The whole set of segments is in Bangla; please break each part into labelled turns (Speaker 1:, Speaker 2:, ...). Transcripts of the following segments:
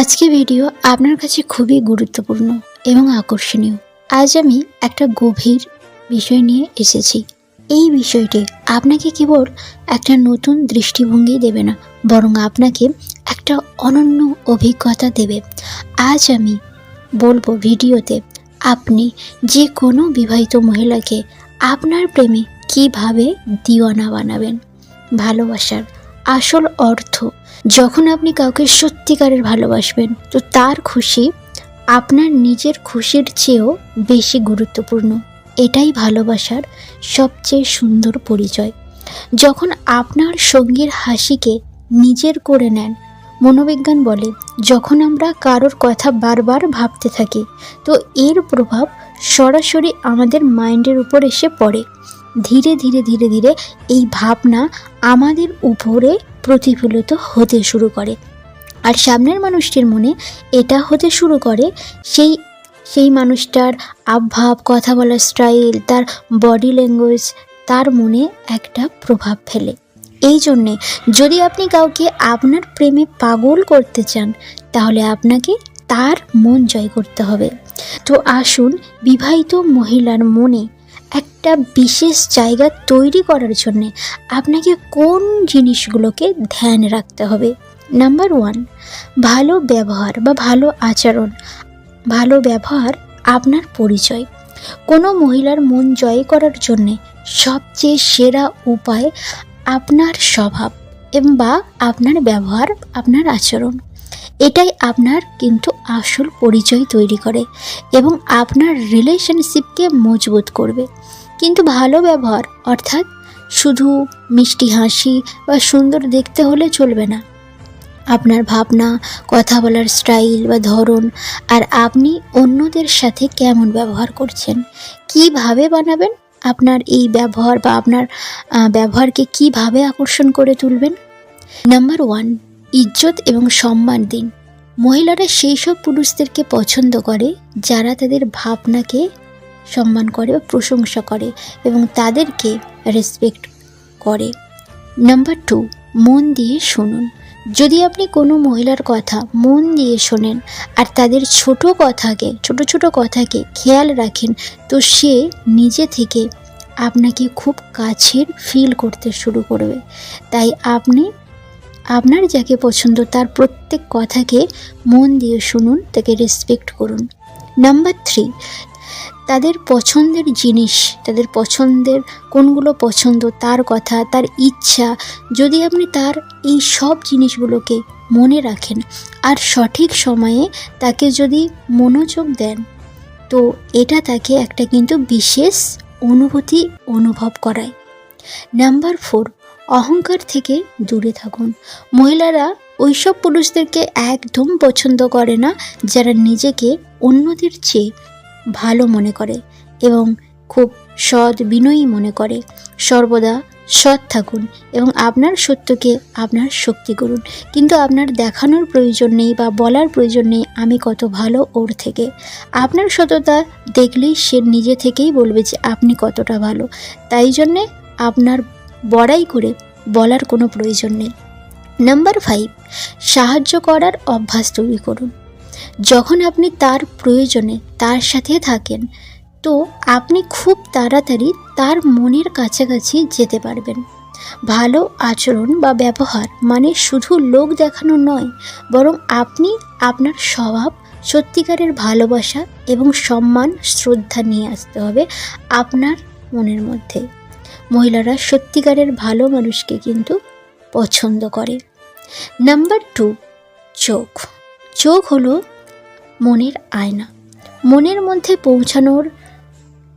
Speaker 1: আজকে ভিডিও আপনার কাছে খুবই গুরুত্বপূর্ণ এবং আকর্ষণীয়। আজ আমি একটা গভীর বিষয় নিয়ে এসেছি। এই বিষয়টি আপনাকে কেবল একটা নতুন দৃষ্টিভঙ্গি দেবে না, বরং আপনাকে একটা অনন্য অভিজ্ঞতা দেবে। আজ আমি বলব ভিডিওতে আপনি যে কোনো বিবাহিত মহিলাকে আপনার প্রেমে কীভাবে দিওয়ানা বানাবেন, ভালোবাসার আসল অর্থ। যখন আপনি কাউকে সত্যিকারের ভালোবাসবেন, তো তার খুশি আপনার নিজের খুশির চেয়েও বেশি গুরুত্বপূর্ণ। এটাই ভালোবাসার সবচেয়ে সুন্দর পরিচয়। যখন আপনার সঙ্গীর হাসিকে নিজের করে নেন, মনোবিজ্ঞান বলে, যখন আমরা কারোর কথা বারবার ভাবতে থাকি, তো এর প্রভাব সরাসরি আমাদের মাইন্ডের উপর এসে পড়ে। ধীরে ধীরে ধীরে ধীরে এই ভাবনা আমাদের উপরে প্রতিফলিত হতে শুরু করে। আর সামনের মানুষটির মনে এটা হতে শুরু করে, সেই সেই মানুষটার আবভাব, কথা বলার স্টাইল তার বডি ল্যাঙ্গুয়েজ তার মনে একটা প্রভাব ফেলে। এই জন্যে যদি আপনি কাউকে আপনার প্রেমে পাগল করতে চান, তাহলে আপনাকে তার মন জয় করতে হবে। তো আসুন বিবাহিত মহিলার মনে একটা বিশেষ জায়গা তৈরি করার জন্যে আপনাকে কোন জিনিসগুলোকে ধ্যান রাখতে হবে? নাম্বার ওয়ান, ভালো ব্যবহার বা ভালো আচরণ। ভালো ব্যবহার আপনার পরিচয়। কোনো মহিলার মন জয় করার জন্যে সবচেয়ে সেরা উপায় আপনার স্বভাব বা আপনার ব্যবহার, আপনার আচরণ। এটাই আপনার কিন্তু আসল পরিচয় তৈরি করে এবং আপনার রিলেশনশিপকে মজবুত করবে। কিন্তু ভালো ব্যবহার, অর্থাৎ শুধু মিষ্টি হাসি বা সুন্দর দেখতে হলে চলবে না। আপনার ভাবনা, কথা বলার স্টাইল বা ধরন আর আপনি অন্যদের সাথে কেমন ব্যবহার করছেন, কীভাবে বানাবেন, আপনার এই ব্যবহার বা আপনার ব্যবহারকে কীভাবে আকর্ষণ করে তুলবেন? নাম্বার ওয়ান, ইজ্জত এবং সম্মান দিন। মহিলারা সেই সব পুরুষদেরকে পছন্দ করে যারা তাদের ভাবনাকে সম্মান করে বা প্রশংসা করে এবং তাদেরকে রেসপেক্ট করে। নাম্বার টু মন দিয়ে শুনুন। যদি আপনি কোনো মহিলার কথা মন দিয়ে শোনেন আর তাদের ছোট কথাকে, ছোট ছোট কথাকে খেয়াল রাখেন, তো সে নিজে থেকে আপনাকে খুব কাছের ফিল করতে শুরু করবে। তাই আপনি, আপনার যাকে পছন্দ তার প্রত্যেক কথাকে মন দিয়ে শুনুন, তাকে রেসপেক্ট করুন। নাম্বার থ্রি তাদের পছন্দের জিনিস, তাদের পছন্দের কোনগুলো পছন্দ, তার কথা, তার ইচ্ছা, যদি আপনি তার এই সব জিনিসগুলোকে মনে রাখেন আর সঠিক সময়ে তাকে যদি মনোযোগ দেন, তো এটা তাকে একটা কিন্তু বিশেষ অনুভূতি অনুভব করায়। নাম্বার ফোর, অহংকার থেকে দূরে থাকুন। মহিলারা ওইসব পুরুষদেরকে একদম পছন্দ করে না, যারা নিজেকে অন্যদের চেয়ে ভালো মনে করে এবং খুব সৎ বিনয়ী মনে করে। সর্বদা সৎ থাকুন এবং আপনার সত্যকে আপনার শক্তি করুন। কিন্তু আপনার দেখানোর প্রয়োজন নেই বা বলার প্রয়োজন নেই আমি কত ভালো ওর থেকে। আপনার সততা দেখলেই সে নিজে থেকেই বলবে যে আপনি কতটা ভালো। তাই জন্যে আপনার বড়াই করে বলার কোনো প্রয়োজন নেই। নাম্বার ফাইভ, সাহায্য করার অভ্যাস তৈরি করুন। যখন আপনি তার প্রয়োজনে তার সাথে থাকেন, তো আপনি খুব তাড়াতাড়ি তার মনের কাছাকাছি যেতে পারবেন। ভালো আচরণ বা ব্যবহার মানে শুধু লোক দেখানো নয়, বরং আপনি আপনার স্বভাব, সত্যিকারের ভালোবাসা এবং সম্মান, শ্রদ্ধা নিয়ে আসতে হবে আপনার মনের মধ্যে। মহিলারা সত্যিকারের ভালো মানুষকে কিন্তু পছন্দ করে। নাম্বার টু, চোখ। চোখ হলো মনের আয়না। মনের মধ্যে পৌঁছানোর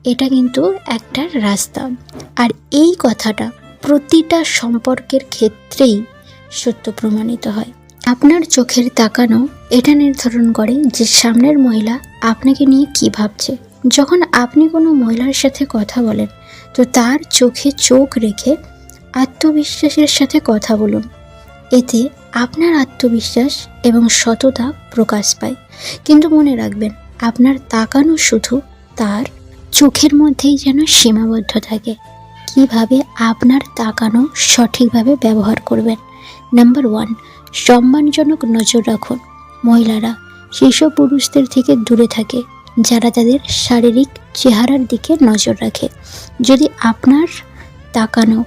Speaker 1: এটা কিন্তু একটা রাস্তা। আর এই কথাটা প্রতিটা সম্পর্কের ক্ষেত্রেই সত্য প্রমাণিত হয়। আপনার চোখের তাকানো এটা নির্ধারণ করে যে সামনের মহিলা আপনাকে নিয়ে কি ভাবছে। যখন আপনি কোনো মহিলার সাথে কথা বলেন, তো তার চোখে চোখ রেখে আত্মবিশ্বাসের সাথে কথা বলুন। এতে আপনার আত্মবিশ্বাস এবং সততা প্রকাশ পায়। কিন্তু মনে রাখবেন, আপনার তাকানো শুধু তার চোখের মধ্যেই যেন সীমাবদ্ধ থাকে। কীভাবে আপনার তাকানো সঠিকভাবে ব্যবহার করবেন? নাম্বার ওয়ান, সম্মানজনক নজর রাখুন। মহিলারা, সেসব পুরুষদের থেকে দূরে থাকে, যারা তাদের শারীরিক চেহারার দিকে নজর রাখে। যদি আপনার তাকানো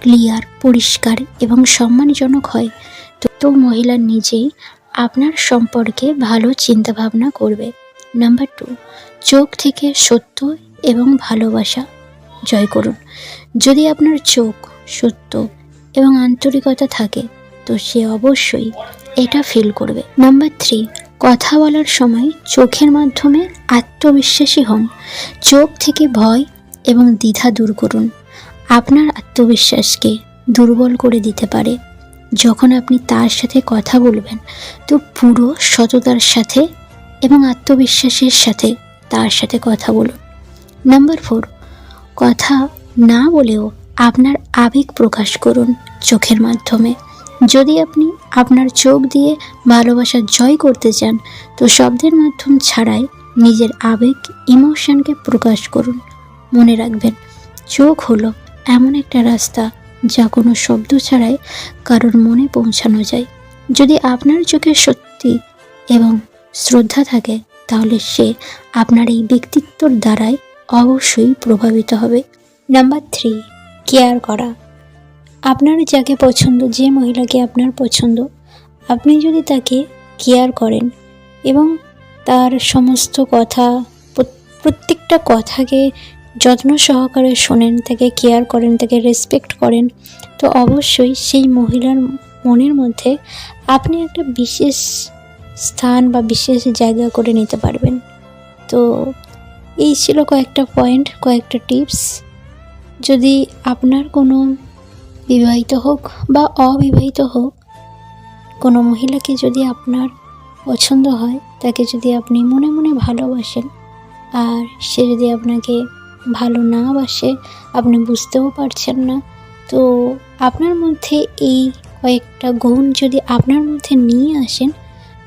Speaker 1: ক্লিয়ার, পরিষ্কার এবং সম্মানজনক হয় মহিলা নিজেই আপনার সম্পর্কে ভালো চিন্তাভাবনা করবে। নাম্বার টু, চোখ থেকে সত্য এবং ভালোবাসা জয় করুন। যদি আপনার চোখ সত্য এবং আন্তরিকতা থাকে, তো সে অবশ্যই এটা ফিল করবে। নাম্বার থ্রি, কথা বলার সময় চোখের মাধ্যমে আত্মবিশ্বাসী হন। চোখ থেকে ভয় এবং দ্বিধা দূর করুন। আপনার আত্মবিশ্বাসকে দুর্বল করে দিতে পারে। যখন আপনি তার সাথে কথা বলবেন, তো পুরো সততার সাথে এবং আত্মবিশ্বাসের সাথে তার সাথে কথা বলুন। নাম্বার ফোর কথা না বলেও আপনার আবেগ প্রকাশ করুন চোখের মাধ্যমে। যদি আপনি আপনার চোখ দিয়ে ভালোবাসা জয় করতে চান, তো শব্দের মাধ্যম ছাড়াই নিজের আবেগ ইমোশনকে প্রকাশ করুন। মনে রাখবেন, চোখ হলো এমন একটা রাস্তা যা কোনো শব্দ ছাড়াই কারোর মনে পৌঁছানো যায়। যদি আপনার চোখে সত্যি এবং শ্রদ্ধা থাকে, তাহলে সে আপনার এই ব্যক্তিত্বর দ্বারাই অবশ্যই প্রভাবিত হবে। নাম্বার থ্রি কেয়ার করা। আপনার যাকে পছন্দ, যে মহিলাকে আপনার পছন্দ, আপনি যদি তাকে কেয়ার করেন এবং তার সমস্ত কথা, প্রত্যেকটা কথাকে যত্ন সহকারে শোনেন, তাকে কেয়ার করেন, তাকে রেসপেক্ট করেন, তো অবশ্যই সেই মহিলার মনের মধ্যে আপনি একটা বিশেষ স্থান বা বিশেষ জায়গা করে নিতে পারবেন। তো এই ছিল কয়েকটা পয়েন্ট কয়েকটা টিপস যদি আপনার কোনো বিবাহিত হোক বা অবিবাহিত হোক, কোনো মহিলাকে যদি আপনার পছন্দ হয়, তাকে যদি আপনি মনে মনে ভালোবাসেন, আর সে যদি আপনাকে ভালো না বাসে, আপনি বুঝতেও পারছেন না। তো আপনার মধ্যে এই কয়েকটা গুণ যদি আপনার মধ্যে নিয়ে আসেন,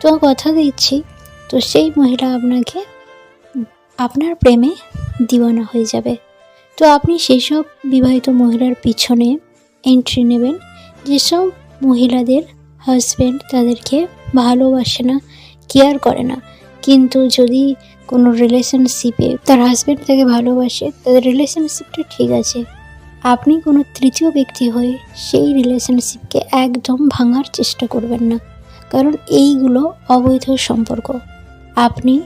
Speaker 1: তো কথা দিচ্ছি। তো সেই মহিলা আপনাকে আপনার প্রেমে দিওয়ানা হয়ে যাবে। তো আপনি সেসব বিবাহিত মহিলার পিছনে এন্ট্রি নেবেন। যেসব মহিলাদের হাজব্যান্ড তাদেরকে ভালোবাসে না কেয়ার করে না। কিন্তু যদি কোনো রিলেশনশিপে তার হাজব্যান্ড তাকে ভালোবাসে, তাদের রিলেশনশিপটা ঠিক আছে। আপনি কোনো তৃতীয় ব্যক্তি হয়ে সেই রিলেশনশিপকে একদম ভাঙার চেষ্টা করবেন না। কারণ এইগুলো অবৈধ সম্পর্ক। আপনি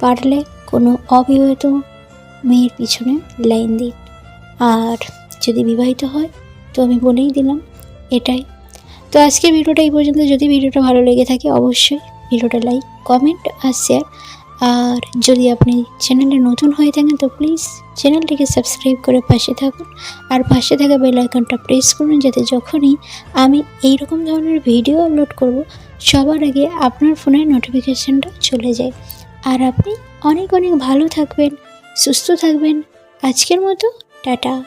Speaker 1: পারলে কোনো অবিবাহিত মেয়ের পিছনে লাইন দিন। আর যদি বিবাহিত হয়, তো আমি বলেই দিলাম এটাই। তো আজকের ভিডিওটা এই পর্যন্ত। যদি ভিডিওটা ভালো লেগে থাকে, অবশ্যই ভিডিওটা লাইক কমেন্ট আর শেয়ার আর যদি আপনি চ্যানেলে নতুন হয়ে থাকেন, তো প্লিজ চ্যানেলটিকে সাবস্ক্রাইব করে পাশে থাকুন। আর পাশে থাকা বেল আইকনটা প্রেস করুন, যাতে যখনই আমি এই রকম ধরনের ভিডিও আপলোড করব, সবার আগে আপনার ফোনের নোটিফিকেশানটা চলে যায়। আর আপনি অনেক অনেক ভালো থাকবেন, সুস্থ থাকবেন। আজকের মতো, টাটা।